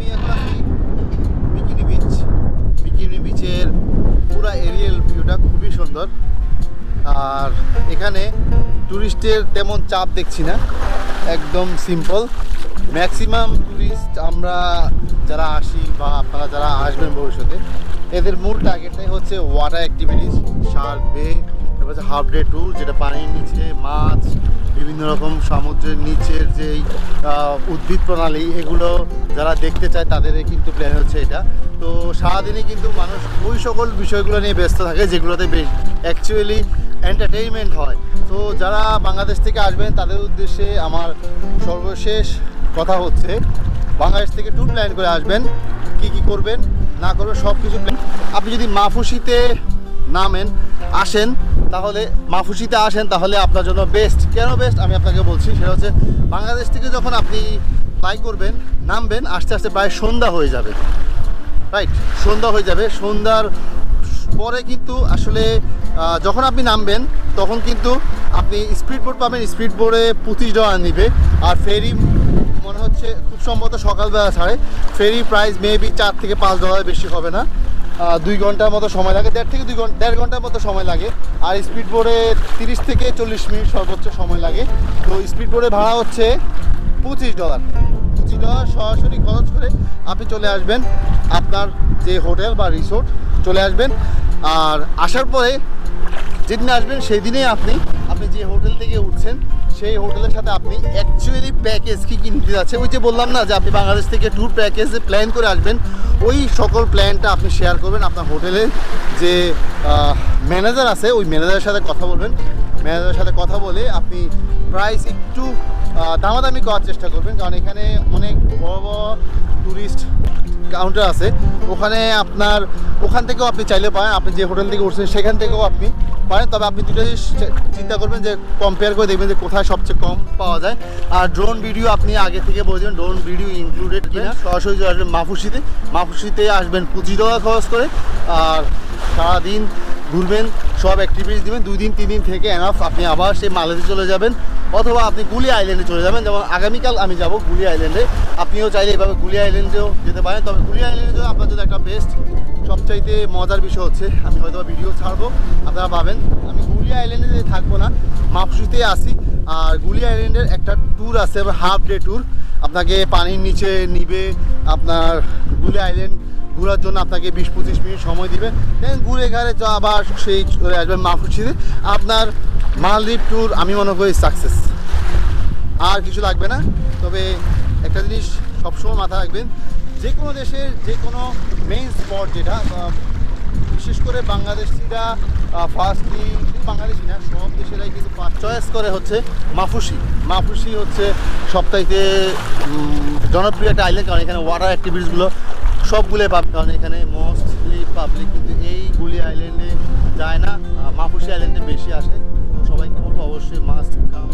আমি এখন আছি বিকিনি বিচ বিকিনি বিচের পুরা এরিয়াল ভিউটা খুবই সুন্দর। আর এখানে টুরিস্টের তেমন চাপ দেখছি না। একদম সিম্পল ম্যাক্সিমাম টুরিস্ট আমরা যারা আসি বা আপনারা যারা আসবেন ভবিষ্যতে, এদের মূল টার্গেটটাই হচ্ছে ওয়াটার অ্যাক্টিভিটিস বে তারপর হচ্ছে হাফ ডে ট্যুর যেটা পানির নিচে, মাছ বিভিন্ন রকম সমুদ্রের নিচের যেই উদ্ভিদ প্রণালী, এগুলো যারা দেখতে চায় তাদের কিন্তু প্ল্যান হচ্ছে এটা। তো সারাদিনে কিন্তু মানুষ ওই সকল বিষয়গুলো নিয়ে ব্যস্ত থাকে যেগুলোতে বেশ অ্যাকচুয়ালি এন্টারটেইনমেন্ট হয়। তো যারা বাংলাদেশ থেকে আসবেন, তাদের উদ্দেশ্যে আমার সর্বশেষ কথা হচ্ছে, বাংলাদেশ থেকে ট্যুর প্ল্যান করে আসবেন, কি কি করবেন, না করবেন সব কিছু আপনি যদি মাফুসিতে নামেন, আসেন তাহলে মাফুসিতে আসেন, তাহলে আপনার জন্য বেস্ট কেন বেস্ট আমি আপনাকে বলছি, সেটা হচ্ছে বাংলাদেশ থেকে যখন আপনি ফ্লাই করবেন, নামবেন, আস্তে আস্তে প্রায় সন্ধ্যা হয়ে যাবে। রাইট সন্ধ্যা হয়ে যাবে। সন্ধ্যার পরে কিন্তু আসলে যখন আপনি নামবেন, তখন কিন্তু আপনি স্পিড বোট পাবেন স্পিড বোর্ডে পঁচিশ ডলার নিবে। আর ফেরি মনে হচ্ছে খুব সম্ভবত সকালবেলা ছাড়ে। ফেরি প্রাইস মেবি চার থেকে পাঁচ ডলার বেশি হবে না। দুই ঘণ্টার মতো সময় লাগে, দেড় থেকে দুই ঘণ্টা দেড় ঘণ্টার মতো সময় লাগে। আর স্পিড বোর্ডে তিরিশ থেকে চল্লিশ মিনিট সর্বোচ্চ সময় লাগে। তো স্পিড বোর্ডে ভাড়া হচ্ছে পঁচিশ ডলার। পঁচিশ ডলার সরাসরি খরচ করে আপনি চলে আসবেন আপনার যে হোটেল বা রিসোর্ট, চলে আসবেন। আর আসার পরে যেদিন আসবেন সেই দিনেই আপনি আপনি যে হোটেল থেকে উঠছেন সেই হোটেলের সাথে আপনি অ্যাকচুয়ালি প্যাকেজ কী কী যাচ্ছে ওই যে বললাম না যে আপনি বাংলাদেশ থেকে ট্যুর প্যাকেজে প্ল্যান করে আসবেন, ওই সকল প্ল্যানটা আপনি শেয়ার করবেন আপনার হোটেলের যে ম্যানেজার আছে, ওই ম্যানেজারের সাথে কথা বলবেন। ম্যানেজারের সাথে কথা বলে আপনি প্রাইস একটু দামাদামি করার চেষ্টা করবেন। কারণ এখানে অনেক বড় বড় ট্যুরিস্ট কাউন্টার আছে। ওখানে আপনার ওখান থেকেও আপনি চাইলে পারেন। আপনি যে হোটেল থেকে উঠছেন সেখান থেকেও আপনি পারেন। তবে আপনি দুটো জিনিস চিন্তা করবেন যে কম্পেয়ার করে দেখবেন যে কোথায় সবচেয়ে কম পাওয়া যায়। আর ড্রোন ভিডিও আপনি আগে থেকে বলছেন ড্রোন ভিডিও ইনক্লুডেড কিনা সরাসরি আসবেন মাফুসিতে মাফুসিতে আসবেন পঁচিশ দেওয়া খরচ করে। আর সারাদিন ঘুরবেন সব অ্যাক্টিভিটিস দিবেন, দুই দিন, তিন দিন থেকে এনাফ আপনি আবার সেই মালেতে চলে যাবেন, অথবা আপনি গুলি আইল্যান্ডে চলে যাবেন, যেমন আগামীকাল আমি যাব গুলি আইল্যান্ডে আপনিও চাইলে এভাবে গুলি আইল্যান্ডেও যেতে পারেন, তবে গুলি আইল্যান্ডে জন্য আপনার জন্য একটা বেস্ট সবচাইতে মজার বিষয় হচ্ছে, আমি হয়তো ভিডিও ছাড়বো, আপনারা পাবেন। আমি গুলি আইল্যান্ডে থাকব না মাপসুতে আসি আর গুলি আইল্যান্ডের একটা ট্যুর আছে হাফ ডে ট্যুর আপনাকে পানির নিচে নিবে, আপনার গুলি আইল্যান্ড ঘোরার জন্য আপনাকে বিশ পঁচিশ মিনিট সময় দিবে। দেন ঘুরে ঘাড়ে আবার সেই চলে আসবেন মাফুসিতে আপনার মালদ্বীপ ট্যুর আমি মনে করি সাকসেস আর কিছু লাগবে না। তবে একটা জিনিস সবসময় মাথায় রাখবেন যে কোনো দেশের যে কোনো মেইন স্পট যেটা বিশেষ করে বাংলাদেশিরা ফার্স্টলি বাংলাদেশি না সব দেশেরাই কিন্তু চয়েস করে হচ্ছে মাফুসি। মাফুসি হচ্ছে উম, জনপ্রিয় একটা আইল্যান্ড কারণ এখানে ওয়াটার অ্যাক্টিভিটিসগুলো সবগুলোই পাবে, কারণ এখানে মোস্টলি পাবলিক কিন্তু এই গুলি আইল্যান্ডে যায় না। মাফুসি আইল্যান্ডে বেশি আসে। সবাই সবাইকে বলব অবশ্যই মাস্ট কাম